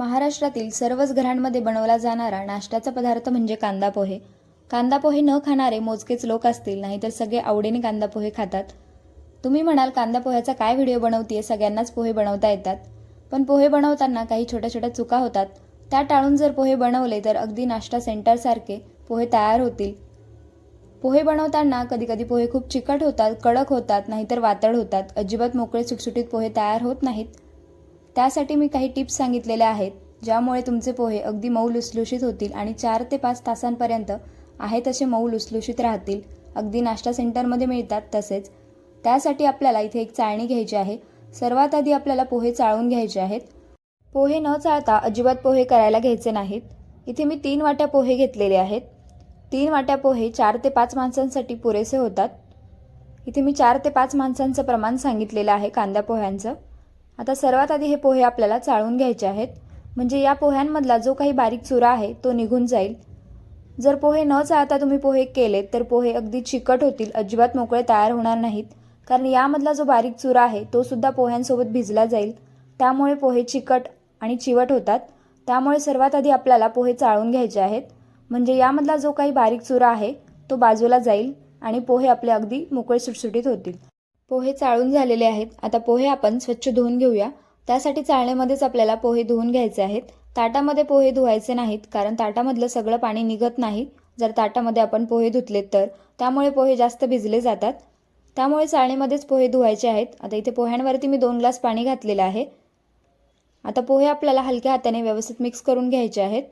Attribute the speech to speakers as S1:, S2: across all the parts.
S1: महाराष्ट्रातील सर्वच घरांमध्ये बनवला जाणारा नाश्त्याचा पदार्थ म्हणजे कांदा पोहे. कांदा पोहे न खाणारे मोजकेच लोक असतील नाहीतर सगळे आवडीने कांदा पोहे खातात. तुम्ही म्हणाल कांदा पोह्याचा काय व्हिडिओ बनवतीये सगळ्यांनाच पोहे बनवता येतात. पण पोहे बनवताना काही छोट्या छोट्या चुका होतात. त्या टाळून जर पोहे बनवले तर अगदी नाश्ता सेंटरसारखे पोहे तयार होतील. पोहे बनवताना कधीकधी पोहे खूप चिकट होतात कडक होतात नाहीतर वातड होतात. अजिबात मोकळे सुटसुटीत पोहे तयार होत नाहीत. त्यासाठी मी काही टिप्स सांगितलेल्या आहेत ज्यामुळे तुमचे पोहे अगदी मऊ लुसलुशीत होतील आणि चार ते पाच तासांपर्यंत आहे तसे मऊ लुसलुशीत राहतील. अगदी नाश्ता सेंटरमध्ये मिळतात तसेच. त्यासाठी आपल्याला इथे एक चाळणी घ्यायची आहे. सर्वात आधी आपल्याला पोहे चाळून घ्यायचे आहेत. पोहे न चाळता अजिबात पोहे करायला घ्यायचे नाहीत. इथे मी तीन वाट्या पोहे घेतलेले आहेत. तीन वाट्या पोहे चार ते पाच माणसांसाठी पुरेसे होतात. इथे मी चार ते पाच माणसांचं प्रमाण सांगितलेलं आहे कांदा पोह्यांचं. आता सर्वात आधी हे पोहे आपल्याला चाळून घ्यायचे आहेत. म्हणजे या पोह्यांमधला जो काही बारीक चुरा आहे तो निघून जाईल. जर पोहे न चाळता तुम्ही पोहे केलेत तर पोहे अगदी चिकट होतील अजिबात मोकळे तयार होणार नाहीत. कारण यामधला जो बारीक चुरा आहे तो सुद्धा पोह्यांसोबत भिजला जाईल. त्यामुळे पोहे चिकट आणि चिवट होतात. त्यामुळे सर्वात आधी आपल्याला पोहे चाळून घ्यायचे आहेत. म्हणजे यामधला जो काही बारीक चुरा आहे तो बाजूला जाईल आणि पोहे आपले अगदी मोकळे सुटसुटीत होतील. पोहे चाळून झालेले आहेत. आता पोहे आपण स्वच्छ धुवून घेऊया. त्यासाठी चाळणीमध्येच आपल्याला पोहे धुवून घ्यायचे आहेत. ताटामध्ये पोहे धुवायचे नाहीत कारण ताटामधलं सगळं पाणी निघत नाही. जर ताटामध्ये आपण पोहे धुतलेत तर. त्यामुळे पोहे जास्त भिजले जातात. त्यामुळे चाळणीमध्येच पोहे धुवायचे आहेत. आता इथे पोह्यांवरती मी दोन ग्लास पाणी घातलेलं आहे. आता पोहे आपल्याला हलक्या हाताने व्यवस्थित मिक्स करून घ्यायचे आहेत.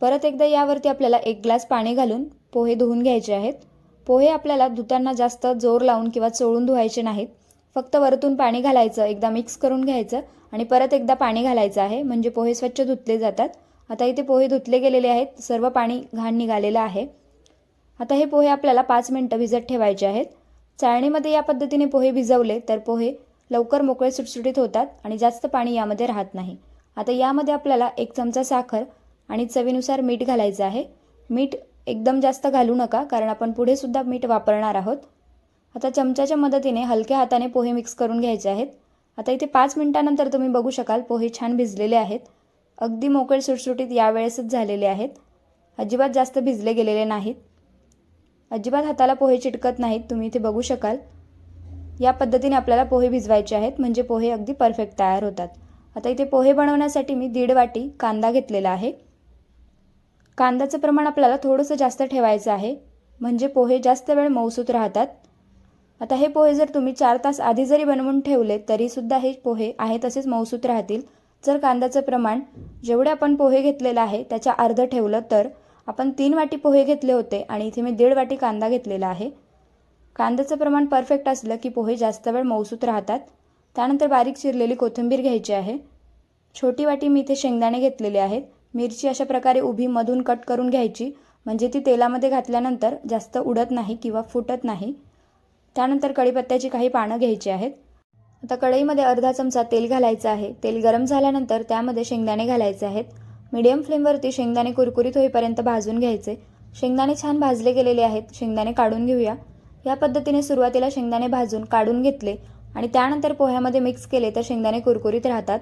S1: परत एकदा यावरती आपल्याला एक ग्लास पाणी घालून पोहे धुवून घ्यायचे आहेत. पोहे आपल्याला धुताना जास्त जोर लावून किंवा चोळून धुवायचे नाहीत. फक्त वरतून पाणी घालायचं एकदा मिक्स करून घ्यायचं आणि परत एकदा पाणी घालायचं आहे म्हणजे पोहे स्वच्छ धुतले जातात. आता इथे पोहे धुतले गेलेले आहेत सर्व पाणी घाण निघालेलं आहे. आता हे पोहे आपल्याला पाच मिनटं भिजत ठेवायचे आहेत. चाळणीमध्ये या पद्धतीने पोहे भिजवले तर पोहे लवकर मोकळे सुटसुटीत होतात आणि जास्त पाणी यामध्ये राहत नाही. आता यामध्ये आपल्याला एक चमचा साखर आणि चवीनुसार मीठ घालायचं आहे. मीठ एकदम जास्त घालू नका कारण आपण पुढे सुद्धा मीठ वापरणार आहोत. आता चमच्याच्या मदतीने हलक्या हाताने पोहे मिक्स करून घ्यायचे आहेत. आता इथे पाच मिनटानंतर तुम्ही बघू शकाल पोहे छान भिजलेले आहेत. अगदी मोकळे सुटसुटीत यावेळेसच झालेले आहेत. अजिबात जास्त भिजले गेलेले नाहीत. अजिबात हाताला पोहे चिटकत नाहीत तुम्ही इथे बघू शकाल. या पद्धतीने आपल्याला पोहे भिजवायचे आहेत म्हणजे पोहे अगदी परफेक्ट तयार होतात. आता इथे पोहे बनवण्यासाठी मी दीड वाटी कांदा घेतलेला आहे. कांद्याचं प्रमाण आपल्याला थोडंसं जास्त ठेवायचं आहे. म्हणजे पोहे जास्त वेळ मौसूत राहतात. आता हे पोहे जर तुम्ही चार तास आधी जरी बनवून ठेवले तरीसुद्धा हे पोहे आहे तसेच मौसूत राहतील. जर कांद्याचं प्रमाण जेवढे आपण पोहे घेतलेलं आहे त्याच्या अर्ध ठेवलं तर आपण तीन वाटी पोहे घेतले होते आणि इथे मी दीड वाटी कांदा घेतलेला आहे. कांद्याचं प्रमाण परफेक्ट असलं की पोहे जास्त वेळ मौसूत राहतात. त्यानंतर बारीक चिरलेली कोथिंबीर घ्यायची आहे. छोटी वाटी मी इथे शेंगदाणे घेतलेले आहेत. मिरची अशा प्रकारे उभी मधून कट करून घ्यायची. म्हणजे ती तेलामध्ये घातल्यानंतर जास्त उडत नाही किंवा फुटत नाही. त्यानंतर कढीपत्त्याची काही पानं घ्यायची आहेत. आता कढईमध्ये अर्धा चमचा तेल घालायचं आहे. तेल गरम झाल्यानंतर त्यामध्ये शेंगदाणे घालायचे आहेत. मीडियम फ्लेमवरती शेंगदाणे कुरकुरीत होईपर्यंत भाजून घ्यायचे. शेंगदाणे छान भाजले गेलेले आहेत. शेंगदाणे काढून घेऊया. या पद्धतीने सुरुवातीला शेंगदाणे भाजून काढून घेतले आणि त्यानंतर पोह्यामध्ये मिक्स केले तर शेंगदाणे कुरकुरीत राहतात.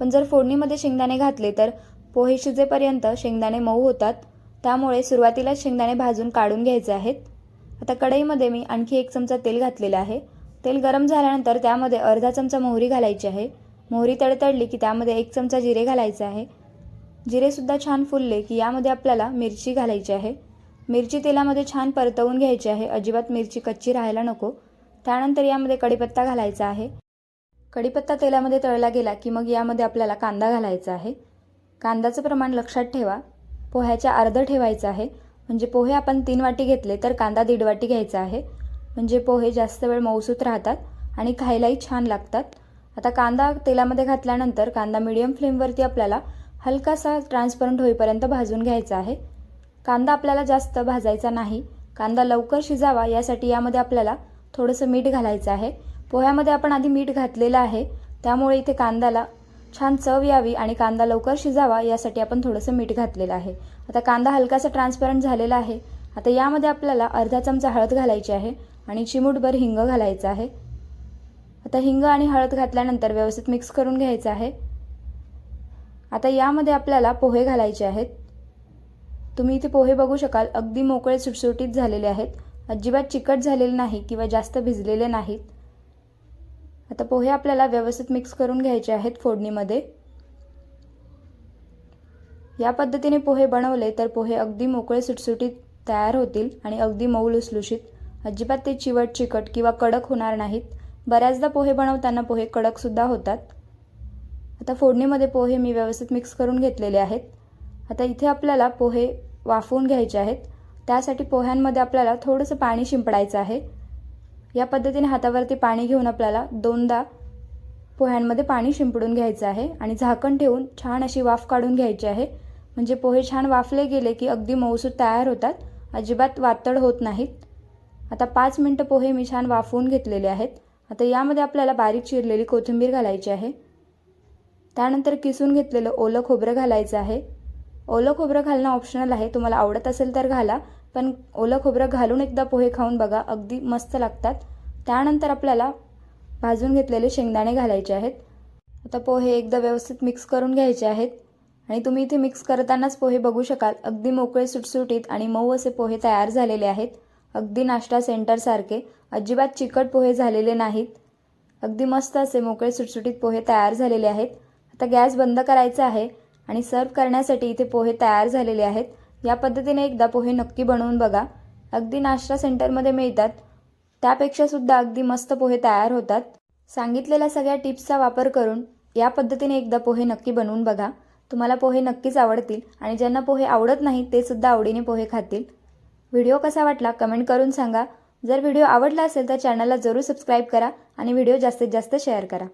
S1: पण जर फोडणीमध्ये शेंगदाणे घातले तर पोहे शिजेपर्यंत शेंगदाणे मऊ होतात. त्यामुळे सुरुवातीलाच शेंगदाणे भाजून काढून घ्यायचे आहेत. आता कढईमध्ये मी आणखी एक चमचा तेल घातलेलं आहे. तेल गरम झाल्यानंतर त्यामध्ये अर्धा चमचा मोहरी घालायची आहे. मोहरी तडतडली की त्यामध्ये एक चमचा जिरे घालायचे आहे. जिरेसुद्धा छान फुलले की यामध्ये आपल्याला मिरची घालायची आहे. मिरची तेलामध्ये छान परतवून घ्यायची आहे. अजिबात मिरची कच्ची राहायला नको. त्यानंतर यामध्ये कढीपत्ता घालायचा आहे. कढीपत्ता तेलामध्ये तळला गेला की मग यामध्ये आपल्याला कांदा घालायचा आहे. कांद्याचं प्रमाण लक्षात ठेवा. पोह्याच्या अर्धं ठेवायचं आहे. म्हणजे पोहे आपण तीन वाटी घेतले तर कांदा दीड वाटी घ्यायचा आहे. म्हणजे पोहे जास्त वेळ मौसूत राहतात आणि खायलाही छान लागतात. आता कांदा तेलामध्ये घातल्यानंतर कांदा मिडियम फ्लेमवरती आपल्याला हलकासा ट्रान्सपरंट होईपर्यंत भाजून घ्यायचा आहे. कांदा आपल्याला जास्त भाजायचा नाही. कांदा लवकर शिजावा यासाठी यामध्ये आपल्याला थोडंसं मीठ घालायचं आहे. पोह्यामध्ये आपण आधी मीठ घातलेलं आहे. त्यामुळे इथे कांद्याला छान चव यावी आणि कांदा लवकर शिजावा यासाठी आपण थोडंसं मीठ घातलेलं आहे. आता कांदा हलकासा ट्रान्सपरंट झालेला आहे. आता यामध्ये आपल्याला अर्धा चमचा हळद घालायची आहे आणि चिमूटभर हिंग घालायचं आहे. आता हिंग आणि हळद घातल्यानंतर व्यवस्थित मिक्स करून घ्यायचं आहे. आता यामध्ये आपल्याला पोहे घालायचे आहेत. तुम्ही इथे पोहे बघू शकाल अगदी मोकळे सुटसुटीत झालेले आहेत. अजिबात चिकट झालेले नाही किंवा जास्त भिजलेले नाहीत. आता पोहे आपल्याला व्यवस्थित मिक्स करून घ्यायचे आहेत फोडणीमध्ये. या पद्धतीने पोहे बनवले तर पोहे अगदी मोकळे सुटसुटीत तयार होतील आणि अगदी मऊ लुसलुशीत. अजिबात ते चिवट चिकट किंवा कडक होणार नाहीत. बऱ्याचदा पोहे बनवताना पोहे कडकसुद्धा होतात. आता फोडणीमध्ये पोहे मी व्यवस्थित मिक्स करून घेतलेले आहेत. आता इथे आपल्याला पोहे वाफवून घ्यायचे आहेत. त्यासाठी पोह्यांमध्ये आपल्याला थोडंसं पाणी शिंपडायचं आहे. या पद्धतीने हातावरती पाणी घेऊन आपल्याला दोनदा पोह्यांमध्ये पाणी शिंपडून घ्यायचं आहे आणि झाकण ठेवून छान अशी वाफ काढून घ्यायची आहे. म्हणजे पोहे छान वाफले गेले की अगदी मऊसूत तयार होतात. अजिबात वातड होत नाहीत. आता पाच मिनटं पोहे मी छान वाफवून घेतलेले आहेत. आता यामध्ये आपल्याला बारीक चिरलेली कोथिंबीर घालायची आहे. त्यानंतर किसून घेतलेलं ओलं खोबरं घालायचं आहे. ओलं खोबरं घालणं ऑप्शनल आहे. तुम्हाला आवडत असेल तर घाला. पण ओलं खोबरं घालून एकदा पोहे खाऊन बघा अगदी मस्त लागतात. त्यानंतर आपल्याला भाजून घेतलेले शेंगदाणे घालायचे आहेत. आता पोहे एकदा व्यवस्थित मिक्स करून घ्यायचे आहेत. आणि तुम्ही इथे मिक्स करतानाच पोहे बघू शकाल. अगदी मोकळे सुटसुटीत आणि मऊ असे पोहे तयार झालेले आहेत. अगदी नाश्ता सेंटरसारखे अजिबात चिकट पोहे झालेले नाहीत. अगदी मस्त असे मोकळे सुटसुटीत पोहे तयार झालेले आहेत. आता गॅस बंद करायचा आहे आणि सर्व करण्यासाठी इथे पोहे तयार झालेले आहेत. या पद्धतीने एकदा पोहे नक्की बनवून बघा. अगदी नाश्ता सेंटरमध्ये मिळतात. त्यापेक्षा सुद्धा अगदी मस्त पोहे तयार होतात. सांगितलेल्या सगळ्या टिप्सचा वापर करून या पद्धतीने एकदा पोहे नक्की बनवून बघा. तुम्हाला पोहे नक्कीच आवडतील आणि ज्यांना पोहे आवडत नाही ते सुद्धा आवडीने पोहे खातील. व्हिडिओ कसा वाटला कमेंट करून सांगा. जर व्हिडिओ आवडला असेल तर चॅनलला जरूर सबस्क्राईब करा आणि व्हिडिओ जास्तीत जास्त शेअर करा.